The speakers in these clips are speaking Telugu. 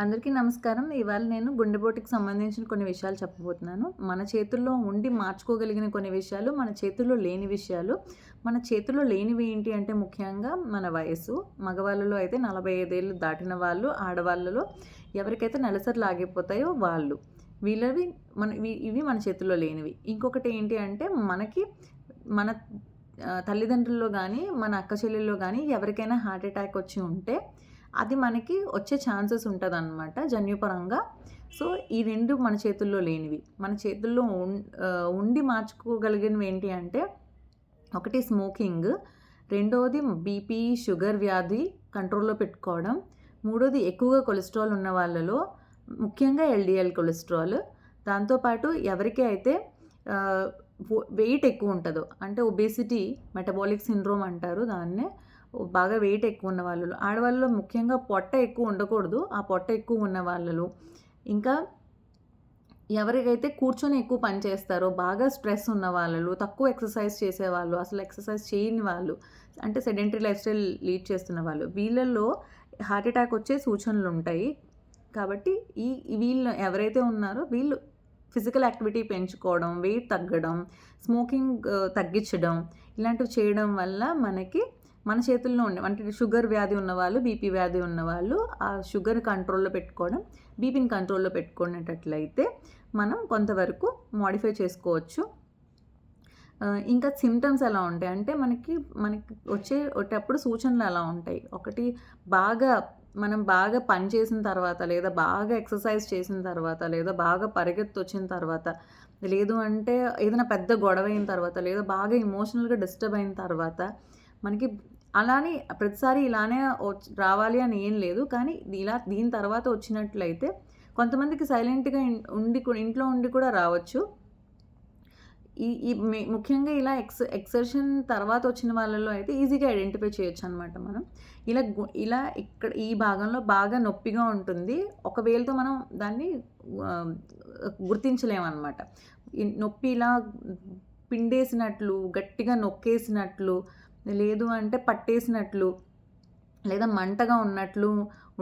అందరికీ నమస్కారం. ఇవాళ నేను గుండెపోటుకి సంబంధించిన కొన్ని విషయాలు చెప్పబోతున్నాను. మన చేతుల్లో ఉండి మార్చుకోగలిగిన కొన్ని విషయాలు మన చేతుల్లో లేని విషయాలు. మన చేతుల్లో లేనివి ఏంటి అంటే ముఖ్యంగా మన వయసు మగవాళ్ళలో అయితే నలభై ఐదేళ్ళు దాటిన వాళ్ళు ఆడవాళ్ళలో ఎవరికైతే నెలసరి ఆగిపోతాయో వాళ్ళు. వీళ్ళవి మన ఇవి- మన చేతుల్లో లేనివి. ఇంకొకటి ఏంటి అంటే మనకి మన తల్లిదండ్రుల్లో కానీ మన అక్క చెల్లెల్లో కానీ ఎవరికైనా హార్ట్ అటాక్ వచ్చి ఉంటే అది మనకి వచ్చే ఛాన్సెస్ ఉంటుంది అనమాట జన్యుపరంగా. సో ఈ రెండు మన చేతుల్లో లేనివి. మన చేతుల్లో ఉండి మార్చుకోగలిగినవి ఏంటి అంటే ఒకటి స్మోకింగ్ రెండవది బీపీ షుగర్ వ్యాధి కంట్రోల్లో పెట్టుకోవడం మూడోది ఎక్కువగా కొలెస్ట్రాల్ ఉన్న వాళ్ళలో ముఖ్యంగా ఎల్డిఎల్ కొలెస్ట్రాల్. దాంతోపాటు ఎవరికి అయితే వెయిట్ ఎక్కువ ఉంటుందో అంటే ఒబేసిటీ మెటబాలిక్ సిండ్రోమ్ అంటారు దాన్నే బాగా వెయిట్ ఎక్కువ ఉన్న వాళ్ళు ఆడవాళ్ళలో ముఖ్యంగా పొట్ట ఎక్కువ ఉండకూడదు. ఆ పొట్ట ఎక్కువ ఉన్న వాళ్ళలో. ఇంకా ఎవరికైతే కూర్చొని ఎక్కువ పని చేస్తారో బాగా స్ట్రెస్ ఉన్న వాళ్ళు తక్కువ ఎక్సర్సైజ్ చేసేవాళ్ళు అసలు ఎక్సర్సైజ్ చేయని వాళ్ళు అంటే సెడెంటరీ లైఫ్ స్టైల్ లీడ్ చేస్తున్న వాళ్ళు వీళ్ళల్లో హార్ట్ అటాక్ వచ్చే సూచనలు ఉంటాయి. కాబట్టి ఈ వీళ్ళు ఎవరైతే ఉన్నారో వీళ్ళు ఫిజికల్ యాక్టివిటీ పెంచుకోవడం వెయిట్ తగ్గడం స్మోకింగ్ తగ్గించడం ఇలాంటివి చేయడం వల్ల మనకి మన చేతుల్లో ఉండే అంటే షుగర్ వ్యాధి ఉన్నవాళ్ళు బీపీ వ్యాధి ఉన్నవాళ్ళు ఆ షుగర్ కంట్రోల్లో పెట్టుకోవడం బీపీని కంట్రోల్లో పెట్టుకునేటట్లయితే మనం కొంతవరకు మాడిఫై చేసుకోవచ్చు. ఇంకా సిమ్టమ్స్ ఎలా ఉంటాయి? అంటే మనకి మనకి వచ్చే వచ్చేటప్పుడు సూచనలు ఎలా ఉంటాయి. ఒకటి బాగా మనం బాగా పని చేసిన తర్వాత లేదా బాగా ఎక్సర్సైజ్ చేసిన తర్వాత లేదా బాగా పరిగెత్తి వచ్చిన తర్వాత లేదు అంటే ఏదైనా పెద్ద గొడవ అయిన తర్వాత లేదా బాగా ఇమోషనల్గా డిస్టర్బ్ అయిన తర్వాత మనకి అలానే ప్రతిసారి ఇలానే రావాలి అని ఏం లేదు. కానీ ఇలా దీని తర్వాత వచ్చినట్లయితే కొంతమందికి సైలెంట్గా ఉండి ఇంట్లో ఉండి కూడా రావచ్చు. ఈ ఈ ముఖ్యంగా ఇలా ఎక్స్ ఎక్సర్షన్ తర్వాత వచ్చిన వాళ్ళలో అయితే ఈజీగా ఐడెంటిఫై చేయొచ్చు అనమాట మనం. ఇలా గు- ఇలా ఇక్కడ ఈ భాగంలో బాగా నొప్పిగా ఉంటుంది. ఒకవేళతో మనం దాన్ని గుర్తించలేమన్నమాట. నొప్పి ఇలా పిండేసినట్లు గట్టిగా నొక్కేసినట్లు లేదు అంటే పట్టేసినట్లు లేదా మంటగా ఉన్నట్లు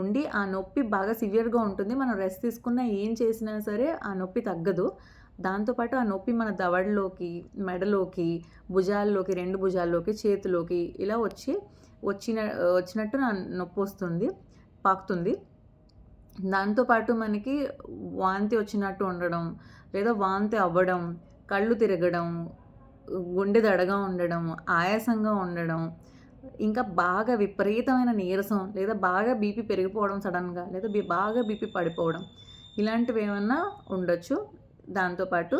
ఉండి ఆ నొప్పి బాగా సివియర్గా ఉంటుంది. మనం రెస్ట్ తీసుకున్నా ఏం చేసినా సరే ఆ నొప్పి తగ్గదు. దాంతోపాటు ఆ నొప్పి మన దవడలోకి మెడలోకి భుజాల్లోకి రెండు భుజాల్లోకి చేతిలోకి ఇలా వచ్చి వచ్చిన వచ్చినట్టు నా నొప్పి వస్తుంది పాకుతుంది. దాంతోపాటు మనకి వాంతి వచ్చినట్టు ఉండడం లేదా వాంతి అవ్వడం కళ్ళు తిరగడం గుండె దడగా ఉండడం ఆయాసంగా ఉండడం ఇంకా బాగా విపరీతమైన నీరసం లేదా బాగా బీపీ పెరిగిపోవడం సడన్గా లేదా బీ బాగా బీపీ పడిపోవడం ఇలాంటివి ఏమన్నా ఉండొచ్చు. దాంతోపాటు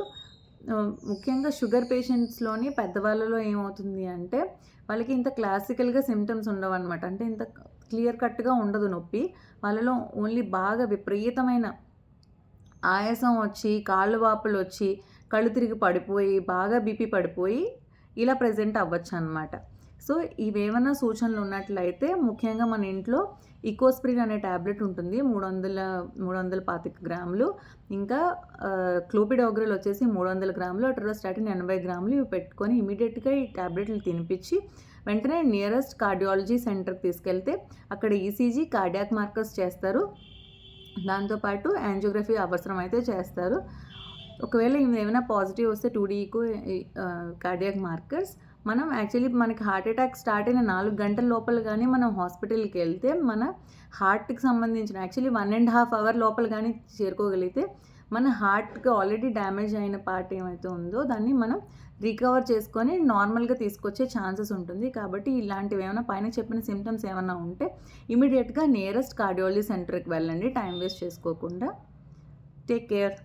ముఖ్యంగా షుగర్ పేషెంట్స్లోని పెద్దవాళ్ళలో ఏమవుతుంది అంటే వాళ్ళకి ఇంత క్లాసికల్గా సిమ్టమ్స్ ఉండవన్నమాట. అంటే ఇంత క్లియర్ కట్గా ఉండదు నొప్పి. వాళ్ళలో ఓన్లీ బాగా విపరీతమైన ఆయాసం వచ్చి కాళ్ళు వాపులు వచ్చి కళ్ళు తిరిగి పడిపోయి బాగా బీపీ పడిపోయి ఇలా ప్రజెంట్ అవ్వచ్చు అనమాట సో ఇవేమైనా సూచనలు ఉన్నట్లయితే ముఖ్యంగా మన ఇంట్లో ఇకోస్ప్రిన్ అనే ట్యాబ్లెట్ ఉంటుంది. మూడు వందల మూడు వందల పాతిక గ్రాములు. ఇంకా క్లోపిడోగ్రల్ వచ్చేసి మూడు వందల గ్రాములు అట్రోస్టాటిన్ ఎనభై గ్రాములు ఇవి పెట్టుకొని ఇమీడియట్గా ఈ ట్యాబ్లెట్లు తినిపించి వెంటనే నియరెస్ట్ కార్డియాలజీ సెంటర్కి తీసుకెళ్తే అక్కడ ఈసీజీ కార్డియాక్ మార్కర్స్ చేస్తారు. దాంతోపాటు యాంజియోగ్రఫీ అవసరం అయితే చేస్తారు. ఒకవేళ ఏమైనా పాజిటివ్ వస్తే టూ డీకు కార్డియాక్ మార్కర్స్ మనం యాక్చువల్లీ మనకి హార్ట్ అటాక్ స్టార్ట్ అయిన నాలుగు గంటల లోపల కానీ మనం హాస్పిటల్కి వెళ్తే మన హార్ట్కి సంబంధించిన actually one and half hour లోపల కానీ చేరుకోగలిగితే మన హార్ట్కి ఆల్రెడీ డ్యామేజ్ అయిన పార్ట్ ఏమైతే ఉందో దాన్ని మనం రికవర్ చేసుకొని నార్మల్గా తీసుకొచ్చే ఛాన్సెస్ ఉంటుంది. కాబట్టి ఇలాంటివి ఏమైనా పైన చెప్పిన సిమ్టమ్స్ ఏమైనా ఉంటే ఇమీడియట్గా నియరెస్ట్ కార్డియాలజీ సెంటర్కి వెళ్ళండి. టైం వేస్ట్ చేసుకోకుండా. Take care